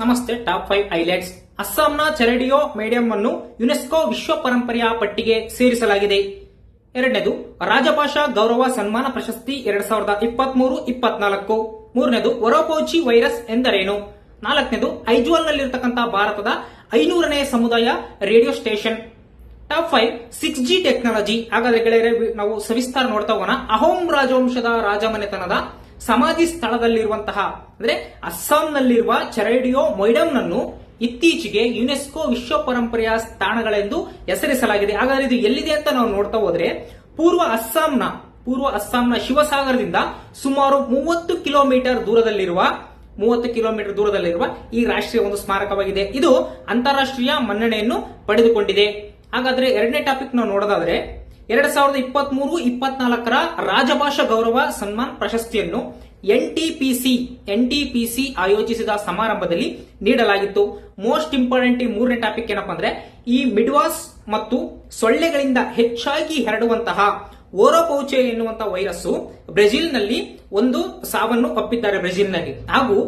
ನಮಸ್ತೆ, top five highlights. ಅಸ್ಸಾಂನ ಚೆರಡಿಯೋ ಮೇಡಿಯಂ ಅನ್ನು ಯುನೆಸ್ಕೋ ವಿಶ್ವ ಪರಂಪರೆಯ ಪಟ್ಟಿಗೆ ಸೇರಿಸಲಾಗಿದೆ. ಎರಡನೇದು, ರಾಜಭಾಷಾ ಗೌರವ ಸನ್ಮಾನ ಪ್ರಶಸ್ತಿ ಎರಡ್ ಸಾವಿರದ ಇಪ್ಪತ್ಮೂರು, ಇಪ್ಪತ್ನಾಲ್ಕು. ಮೂರನೇದು ಒರೋಪೋಚಿ ವೈರಸ್ ಎಂದರೇನು? ನಾಲ್ಕನೇದು, ಐಜ್ವಾಲ್ನಲ್ಲಿರತಕ್ಕಂಥ ಭಾರತದ ಐನೂರನೇ ಸಮುದಾಯ radio station. Top five, six G technology. ಹಾಗಾದ್ರೆ ಗೆಳೆಯರೇ, ನಾವು ಸವಿಸ್ತಾರ ನೋಡ್ತಾ ಹೋಗೋಣ. ಅಹೋಂ ರಾಜವಂಶದ ರಾಜಮನೆತನದ ಸಮಾಧಿ ಸ್ಥಳದಲ್ಲಿರುವಂತಹ, ಅಂದ್ರೆ ಅಸ್ಸಾಂನಲ್ಲಿರುವ ಚರೈಡಿಯೋ ಮೊಯ್ಡಮ್ನನ್ನು ಇತ್ತೀಚೆಗೆ ಯುನೆಸ್ಕೋ ವಿಶ್ವ ಪರಂಪರೆಯ ಸ್ಥಾನಗಳೆಂದು ಹೆಸರಿಸಲಾಗಿದೆ. ಹಾಗಾದ್ರೆ ಇದು ಎಲ್ಲಿದೆ ಅಂತ ನಾವು ನೋಡ್ತಾ ಹೋದ್ರೆ, ಪೂರ್ವ ಅಸ್ಸಾಂನ ಪೂರ್ವ ಅಸ್ಸಾಂನ ಶಿವಸಾಗರದಿಂದ ಸುಮಾರು ಮೂವತ್ತು ಕಿಲೋಮೀಟರ್ ದೂರದಲ್ಲಿರುವ, ಮೂವತ್ತು ಕಿಲೋಮೀಟರ್ ದೂರದಲ್ಲಿರುವ ಈ ರಾಷ್ಟ್ರೀಯ ಒಂದು ಸ್ಮಾರಕವಾಗಿದೆ. ಇದು ಅಂತಾರಾಷ್ಟ್ರೀಯ ಮನ್ನಣೆಯನ್ನು ಪಡೆದುಕೊಂಡಿದೆ. ಹಾಗಾದ್ರೆ ಎರಡನೇ ಟಾಪಿಕ್ ನಾವು ನೋಡೋದಾದ್ರೆ ಎರಡ್ ಸಾವಿರದ ಇಪ್ಪತ್ತ್ ಮೂರು ಇಪ್ಪತ್ನಾಲ್ಕರ ರಾಜಭಾಷಾ ಗೌರವ ಸನ್ಮಾನ್ ಪ್ರಶಸ್ತಿಯನ್ನು ಎನ್ಟಿಪಿಸಿ ಎನ್ಟಿಪಿಸಿ ಆಯೋಜಿಸಿದ ಸಮಾರಂಭದಲ್ಲಿ ನೀಡಲಾಗಿತ್ತು. ಮೋಸ್ಟ್ ಇಂಪಾರ್ಟೆಂಟ್ ಈ ಮೂರನೇ ಟಾಪಿಕ್ ಏನಪ್ಪಾ ಅಂದ್ರೆ, ಈ ಮಿಡ್ವಾಸ್ ಮತ್ತು ಸೊಳ್ಳೆಗಳಿಂದ ಹೆಚ್ಚಾಗಿ ಹರಡುವಂತಹ ಓರೋಪೌಚೆ ಎನ್ನುವಂತಹ ವೈರಸ್ಸು ಬ್ರೆಜಿಲ್ನಲ್ಲಿ ಒಂದು ಸಾವನ್ನು ಒಪ್ಪಿದ್ದಾರೆ ಬ್ರೆಜಿಲ್ನಲ್ಲಿ. ಹಾಗೂ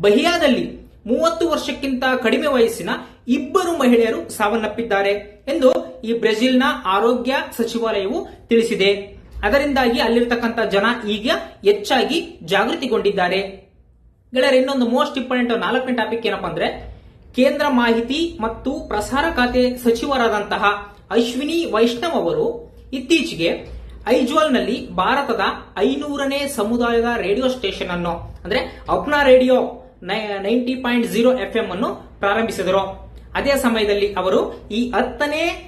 ಬಹಿಯಾದಲ್ಲಿ ಮೂವತ್ತು ವರ್ಷಕ್ಕಿಂತ ಕಡಿಮೆ ವಯಸ್ಸಿನ ಇಬ್ಬರು ಮಹಿಳೆಯರು ಸಾವನ್ನಪ್ಪಿದ್ದಾರೆ ಎಂದು ಈ ಬ್ರೆಜಿಲ್ನ ಆರೋಗ್ಯ ಸಚಿವಾಲಯವು ತಿಳಿಸಿದೆ. ಅದರಿಂದಾಗಿ ಅಲ್ಲಿರ್ತಕ್ಕಂಥ ಜನ ಈಗ ಹೆಚ್ಚಾಗಿ ಜಾಗೃತಿಗೊಂಡಿದ್ದಾರೆ. ಗೆಳೆಯರು, ಇನ್ನೊಂದು ಮೋಸ್ಟ್ ಇಂಪಾರ್ಟೆಂಟ್ ನಾಲ್ಕನೇ ಟಾಪಿಕ್ ಏನಪ್ಪಾ ಅಂದ್ರೆ, ಕೇಂದ್ರ ಮಾಹಿತಿ ಮತ್ತು ಪ್ರಸಾರ ಖಾತೆ ಸಚಿವರಾದಂತಹ ಅಶ್ವಿನಿ ವೈಷ್ಣವ್ ಅವರು ಇತ್ತೀಚೆಗೆ ಐಜ್ವಾಲ್ನಲ್ಲಿ ಭಾರತದ ಐನೂರನೇ ಸಮುದಾಯದ ರೇಡಿಯೋ ಸ್ಟೇಷನ್ ಅನ್ನು, ಅಂದ್ರೆ Apna radio ninety point zero F M ಅನ್ನು ಪ್ರಾರಂಭಿಸಿದರು. ಅದೇ ಸಮಯದಲ್ಲಿ ಅವರು ಈ ಹತ್ತನೇ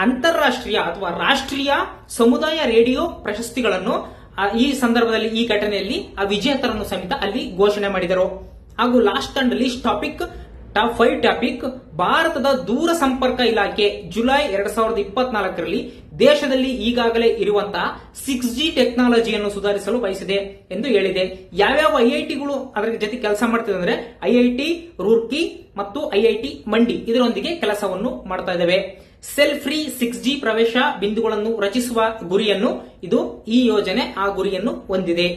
ಅಂತಾರಾಷ್ಟ್ರೀಯ ಅಥವಾ ರಾಷ್ಟ್ರೀಯ ಸಮುದಾಯ ರೇಡಿಯೋ ಪ್ರಶಸ್ತಿಗಳನ್ನು ಈ ಸಂದರ್ಭದಲ್ಲಿ ಈ ಘಟನೆಯಲ್ಲಿ ಆ ವಿಜೇತರನ್ನು ಸಮೇತ ಅಲ್ಲಿ ಘೋಷಣೆ ಮಾಡಿದರು. ಹಾಗೂ last and least topic top five topic, ಭಾರತದ ದೂರ ಸಂಪರ್ಕ ಇಲಾಖೆ ಜುಲೈ ಎರಡ್ ಸಾವಿರದ ಇಪ್ಪತ್ನಾಲ್ಕರಲ್ಲಿ ದೇಶದಲ್ಲಿ ಈಗಾಗಲೇ ಇರುವಂತಹ ಸಿಕ್ಸ್ ಜಿ ಟೆಕ್ನಾಲಜಿಯನ್ನು ಸುಧಾರಿಸಲು ಬಯಸಿದೆ ಎಂದು ಹೇಳಿದೆ. ಯಾವ್ಯಾವ ಐಐಟಿಗಳು ಅದರ ಜೊತೆ ಕೆಲಸ ಮಾಡ್ತಿದೆ ಅಂದ್ರೆ ಐಐಟಿ, ರೂರ್ಕಿ ಮತ್ತು ಐಐಟಿ ಮಂಡಿ ಇದರೊಂದಿಗೆ ಕೆಲಸವನ್ನು ಮಾಡ್ತಾ ಇದ್ದಾವೆ. ಸೆಲ್ ಫ್ರೀ ಸಿಕ್ಸ್ ಜಿ ಪ್ರವೇಶ ಬಿಂದುಗಳನ್ನು ರಚಿಸುವ ಗುರಿಯನ್ನು, ಇದು ಈ ಯೋಜನೆ ಆ ಗುರಿಯನ್ನು ಹೊಂದಿದೆ.